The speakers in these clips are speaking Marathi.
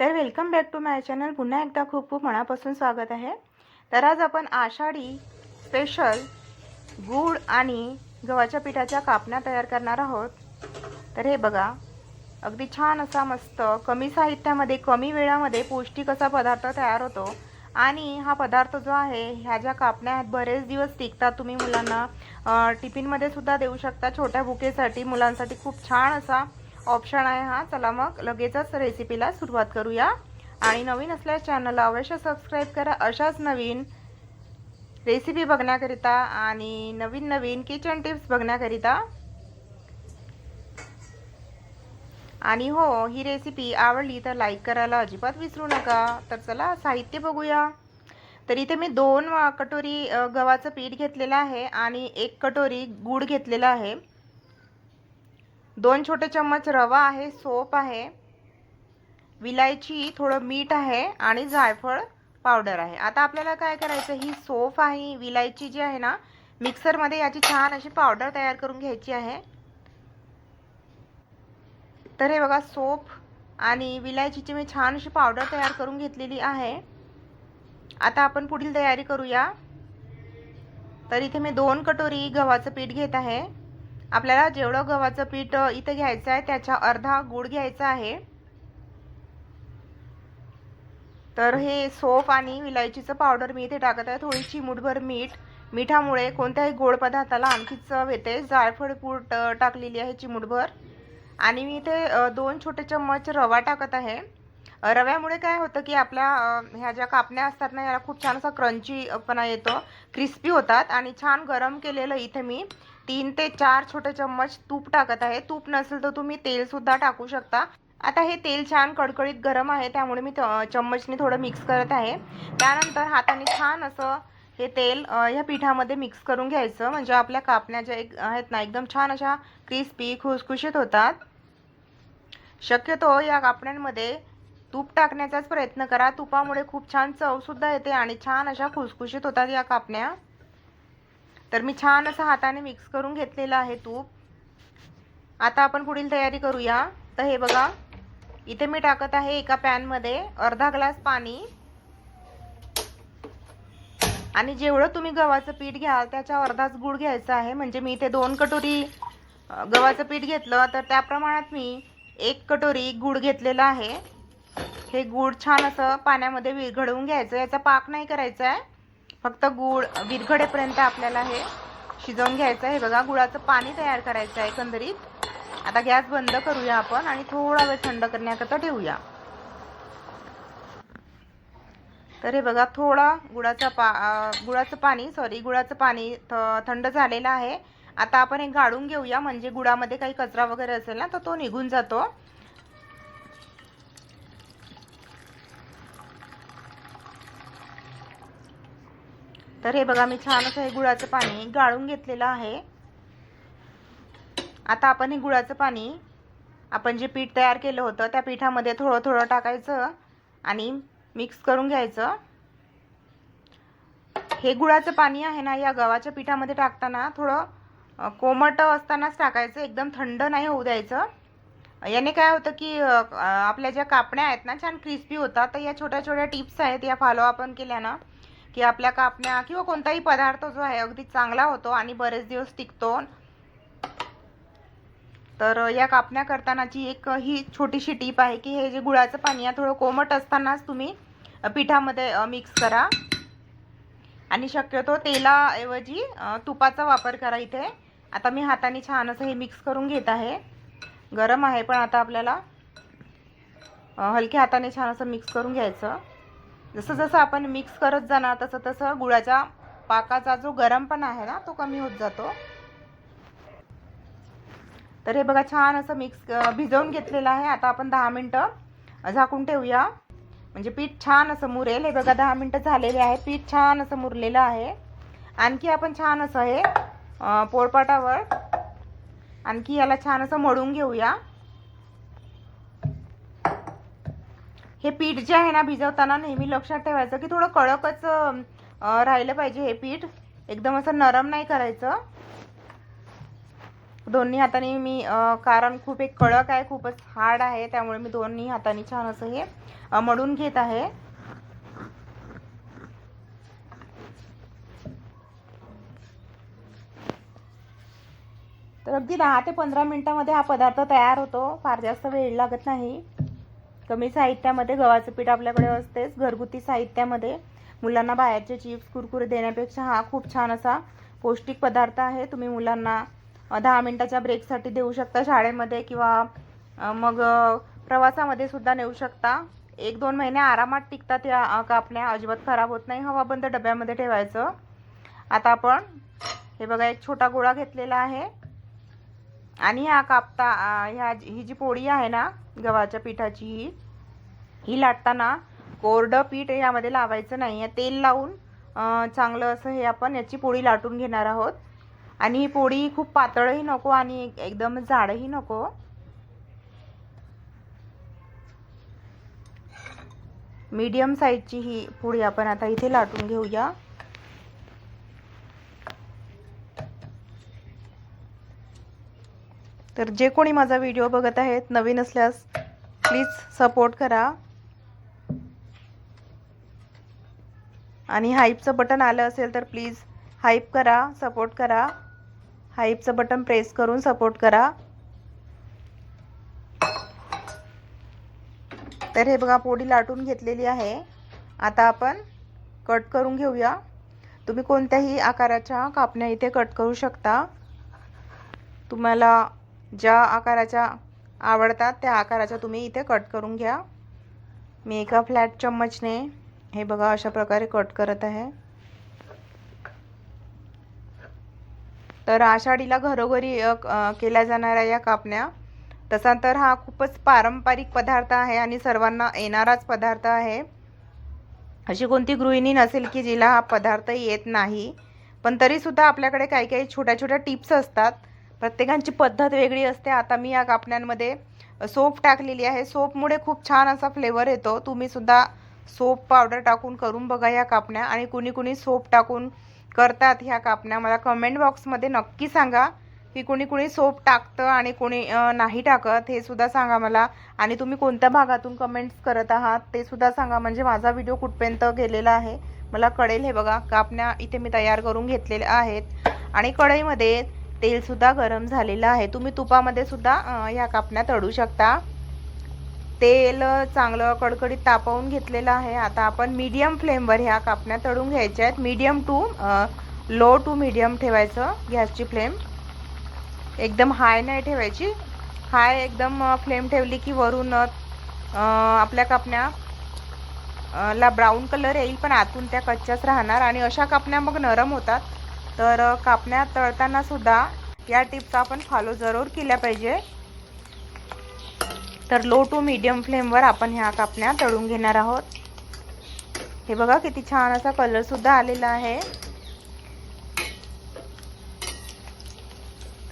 तर welcome back to my channel. पुन्हा एकदा खूप खूप मनापासून स्वागत आहे. तर आज आपण आषाढी स्पेशल गूळ आणि गव्हाच्या पिठाच्या कापण्या तयार करणार आहोत. तर हे बघा अगदी छान असा मस्त कमी साहित्यामध्ये कमी वेळामध्ये पौष्टिक असा पदार्थ तयार होतो. आणि हा पदार्थ जो आहे ह्या ज्या कापण्या आहेत बरेच दिवस टिकतात. तुम्ही मुलांना टिफिनमध्ये सुद्धा देऊ शकता. छोट्या बुकेसाठी मुलांसाठी खूप छान असा ऑप्शन आहे हा. चला मग लगेचच रेसिपीला सुरुवात करूया. आणि नवीन असल्यास चॅनलला अवश्य सबस्क्राईब करा. अशाच नवीन रेसिपी बघण्याकरिता आणि नवीन नवीन किचन टिप्स बघण्याकरिता. आणि हो ही रेसिपी आवडली तर लाईक करायला अजिबात विसरू नका. तर चला साहित्य बघूया. तर इथे मी दोन कटोरी गव्हाचं पीठ घेतलेलं आहे आणि एक कटोरी गूळ घेतलेला आहे. दोन छोटे चम्मच रवा आहे सोप आहे विलायची थोडं मीठ आहे आणि जायफळ पावडर आहे. आता आपल्याला काय करायचं ही सोफ आहे विलायची जी आहे ना मिक्सरमध्ये याची छान अशी पावडर तयार करून घ्यायची आहे. तर हे बघा सोप आणि विलायचीची मी छान अशी पावडर तयार करून घेतलेली आहे. आता आपण पुढील तयारी करूया. तर इथे मी दोन कटोरी गव्हाचं पीठ घेत आहे. आपल्याला जेवढं गव्हाचं पीठ इथं घ्यायचं आहे त्याच्या अर्धा गूळ घ्यायचा आहे. तर हे सोप आणि विलायचीचं पावडर मी इथे टाकत आहे. थोडी चिमूटभर मीठ. मिठामुळे कोणत्याही गोड पदार्थाला आणखी चव येते. जायफळ पूड टाकलेली आहे चिमूटभर. आणि मी इथे दोन छोटे चम्मच रवा टाकत आहे. रव्यामुळे काय होतं की आपल्या ह्या ज्या कापण्या असतात ना याला खूप छान असा क्रंचीपणा येतो. क्रिस्पी होतात आणि छान गरम केलेलं इथे मी तीन ते चार छोटे चम्मच तूप टाकत आहे. तूप नसेल तर तुम्ही तेलसुद्धा टाकू शकता. आता हे तेल छान कडकडीत गरम आहे त्यामुळे मी चम्मचने थोडं मिक्स करत आहे. त्यानंतर हाताने छान असं हे तेल ह्या पिठामध्ये मिक्स करून घ्यायचं. म्हणजे आपल्या कापण्या ज्या एक आहेत ना एकदम छान अशा क्रिस्पी खुसखुशीत होतात. शक्यतो या कापण्यांमध्ये तूप टाकण्याचाच प्रयत्न करा. तुपामुळे खूप छान चवसुद्धा येते आणि छान अशा खुसखुशीत होतात या कापण्या. तर मी छान असं हाताने मिक्स करून घेतलेलं आहे तूप. आता आपण पुढील तयारी करूया. तर हे बघा इथे मी टाकत आहे एका पॅनमध्ये अर्धा ग्लास पाणी. आणि जेवढं तुम्ही गव्हाचं पीठ घ्याल त्याच्या अर्धाच गूळ घ्यायचा आहे. म्हणजे मी इथे दोन कटोरी गव्हाचं पीठ घेतलं तर त्या प्रमाणात मी एक कटोरी गूळ घेतलेला आहे. हे गूळ छान असं पाण्यामध्ये विरघडवून घ्यायचं. याचा पाक नाही करायचा आहे फक्त गूळ विरघडेपर्यंत आपल्याला हे शिजवून घ्यायचं आहे. बघा गुळाचं पाणी तयार करायचं आहे एकंदरीत. आता गॅस बंद करूया आपण आणि थोडा वेळ थंड करण्याकरता ठेवूया. तर हे बघा थोडा गुळाचा पा गुळाचं पाणी सॉरी गुळाचं पाणी थ- थंड झालेलं आहे. आता आपण हे गाळून घेऊया. म्हणजे गुळामध्ये काही कचरा वगैरे असेल ना तर तो निघून जातो. तर हे बघा मी छान असं हे गुळाचं पाणी गाळून घेतलेलं आहे. आता आपण हे गुळाचं पाणी आपण जे पीठ तयार केलं होतं त्या पिठामध्ये थोडं थोडं टाकायचं आणि मिक्स करून घ्यायचं. हे गुळाचं पाणी आहे ना या गव्हाच्या पिठामध्ये टाकताना थोडं कोमट असतानाच टाकायचं एकदम थंड नाही होऊ द्यायचं. याने काय होतं की आपल्या ज्या कापण्या आहेत ना छान क्रिस्पी होतात. तर या छोट्या छोट्या टिप्स आहेत या फॉलो आपण केल्या ना की आपल्या कापण्या किंवा कोणताही पदार्थ जो आहे अगदी चांगला होतो आणि बरेच दिवस टिकतो. तर या कापण्या करतानाची एक ही छोटीशी टीप आहे की हे जे गुळाचं पाणी आहे थोडं कोमट असतानाच तुम्ही पिठामध्ये मिक्स करा. आणि शक्यतो तेलाऐवजी तुपाचा वापर करा इथे. आता मी हाताने छान असं हे मिक्स करून घेत आहे. गरम आहे पण आता आपल्याला हलक्या हाताने छान असं मिक्स करून घ्यायचं. जसं जसं आपण मिक्स करत जाणार तसं तसं गुळाच्या पाकाचा जो गरमपणा आहे ना तो कमी होत जातो. तर हे बघा छान असं मिक्स भिजवून घेतलेलं आहे. आता आपण दहा मिनटं झाकून ठेवूया. म्हणजे पीठ छान असं मुरेल. हे बघा दहा मिनटं झालेले आहे. पीठ छान असं मुरलेलं आहे. आणखी आपण छान असं हे पोळपाटावर आणखी याला छान असं मळून घेऊया. हे पीठ जे आहे ना भिजवताना नेहमी लक्षात ठेवायचं की थोडं कडकच राहिलं पाहिजे हे पीठ. एकदम असं नरम नाही करायचं. दोन्ही हाताने मी कारण खूप एक कडक आहे खूपच हार्ड आहे त्यामुळे मी दोन्ही हाताने छान असं हे मडून मळून घेत आहे. तर अगदी दहा ते पंधरा मिनटामध्ये हा पदार्थ तयार होतो. फार जास्त वेळ लागत नाही. कमी साहित्यामध्ये गव्हाचं पीठ आपल्याकडे असतेच घरगुती साहित्यामध्ये. मुलांना बाहेरचे चिप्स कुरकुरे देण्यापेक्षा हा खूप छान असा पौष्टिक पदार्थ आहे. तुम्ही मुलांना दहा मिनटाच्या ब्रेकसाठी देऊ शकता शाळेमध्ये किंवा मग प्रवासामध्ये सुद्धा नेऊ शकता. एक दोन महिने आरामात टिकतात या कापण्या. अजिबात खराब होत नाही. हवाबंद डब्यामध्ये ठेवायचं. आता आपण हे बघा एक छोटा गोळा घेतलेला आहे. आणि हा कापता ह्या ही जी पोळी आहे ना गव्हाच्या पिठाची ही ही लाटताना कोरडं पीठ यामध्ये लावायचं नाही आहे तेल लावून चांगलं असं हे आपण याची पोळी लाटून घेणार आहोत. आणि ही पोळी खूप पातळही नको आणि एकदम जाडही नको. मीडियम साईजची ही पोळी आपण आता इथे लाटून घेऊया. तर जे कोणी माझा व्हिडिओ बघत आहेत नवीन असल्यास प्लीज सपोर्ट करा. आणि हाईपचं बटन आलं असेल तर प्लीज हाईप करा सपोर्ट करा. हाईपचं बटन प्रेस करून सपोर्ट करा. तर हे बघा पोळी लाटून घेतलेली आहे. आता आपण कट करून घेऊया. तुम्ही कोणत्याही आकाराच्या कापण्या इथे कट करू शकता. तुम्हाला ज्या आकाराच्या आवडतात त्या आकाराच्या तुम्ही इथे कट करून घ्या. मी एका फ्लॅट चम्मचने हे बघा अशा प्रकारे कट करत आहे. तर आषाढीला घरोघरी क- केल्या जाणाऱ्या या कापण्या. तसा तर हा खूपच पारंपरिक पदार्थ आहे आणि सर्वांना येणाराच पदार्थ आहे. अशी कोणती गृहिणी नसेल की जिला हा पदार्थ येत नाही. पण तरीसुद्धा आपल्याकडे काही काही छोट्या छोट्या टिप्स असतात. प्रत्येकांची पद्धत वेगळी असते. आता मी या कापण्यांमध्ये सोप टाकलेली आहे. सोपमुळे खूप छान असा फ्लेवर येतो. तुम्हीसुद्धा सोप पावडर टाकून करून बघा या कापण्या. आणि कुणी कुणी सोप टाकून करतात ह्या कापण्या. मला कमेंट बॉक्समध्ये नक्की सांगा की कुणी कुणी सोप टाकतं आणि कोणी नाही टाकत हे सुद्धा सांगा मला. आणि तुम्ही कोणत्या भागातून कमेंट्स करत आहात ते सुद्धा सांगा. म्हणजे माझा व्हिडिओ कुठपर्यंत गेलेला आहे मला कळेल. हे बघा कापण्या इथे मी तयार करून घेतलेल्या आहेत. आणि कढईमध्ये तेलसुद्धा गरम झालेलं आहे. तुम्ही तुपामध्ये सुद्धा ह्या कापण्या तळू शकता. तेल चांगलं कडकडीत तापवून घेतलेलं आहे. आता आपण मीडियम फ्लेमवर ह्या कापण्या तळून घ्यायच्या आहेत. Medium to low to medium ठेवायचं गॅसची फ्लेम एकदम हाय नाही ठेवायची. हाय एकदम फ्लेम ठेवली की वरून आपल्या कापण्या ला ब्राऊन कलर येईल पण आतून त्या कच्च्याच राहणार. आणि अशा कापण्या मग नरम होतात. तर कापण्या तळताना सुद्धा या टिप्स आपण फॉलो जरूर केल्या पाहिजे. तर लो टू मीडियम फ्लेमवर आपण ह्या कापण्या तळून घेणार आहोत. हे बघा किती छान असा कलर सुद्धा आलेला आहे.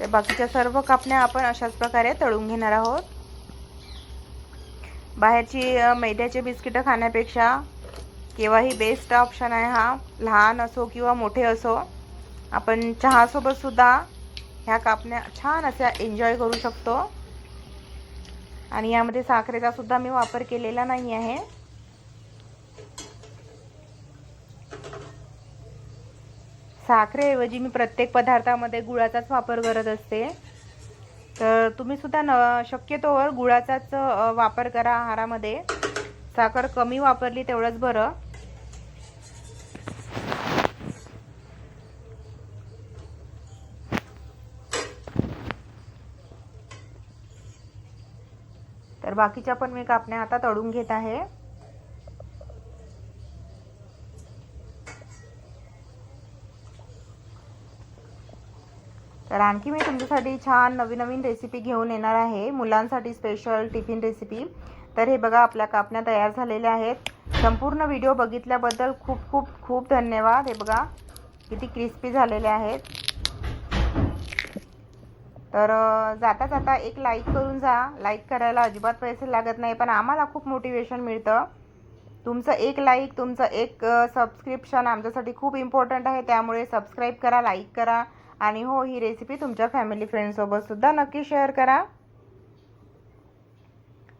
तर बाकीच्या सर्व कापण्या आपण अशाच प्रकारे तळून घेणार आहोत. बाहेरची मैद्याचे बिस्किटं खाण्यापेक्षा केव्हाही बेस्ट ऑप्शन आहे हा. लहान असो किंवा मोठे असो. आपण चहासोबत सुद्धा ह्या कापण्या छान अशा एन्जॉय करू शकतो. आणि यामध्ये साखरेचा सुद्धा मी वापर केलेला नाही आहे. साखरेऐवजी मी प्रत्येक पदार्थामध्ये गुळाचाच वापर करत असते. तर तुम्ही सुद्धा न शक्यतोवर गुळाचाच वापर करा आहारामध्ये. साखर कमी वापरली तेवढंच बरं. तर बाकीच्या पण मी कापण्या आता तळून घेत आहे. तर आणखी मी तुमच्यासाठी छान नवीन नवीन रेसिपी घेऊन येणार आहे. मुलांसाठी स्पेशल टिफिन रेसिपी तर हे बघा आपल्या कापण्या तयार झालेल्या आहेत. संपूर्ण व्हिडिओ बघितल्याबद्दल खूप खूप खूप धन्यवाद. हे बघा किती क्रिस्पी झालेले आहेत. तर जाता जाता एक लाईक करून जा. लाईक करायला अजिबात पैसे लागत नाही पण आम्हाला खूप मोटिवेशन मिळतं. तुमचं एक लाईक तुमचं एक सबस्क्रिप्शन आमच्यासाठी खूप इम्पॉर्टंट आहे. त्यामुळे सबस्क्राईब करा लाईक करा. आणि हो ही रेसिपी तुमच्या फॅमिली फ्रेंडसोबतसुद्धा नक्की शेअर करा.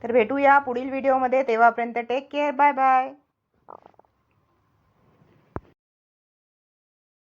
तर भेटूया पुढील व्हिडिओमध्ये तेव्हापर्यंत टेक केअर बाय बाय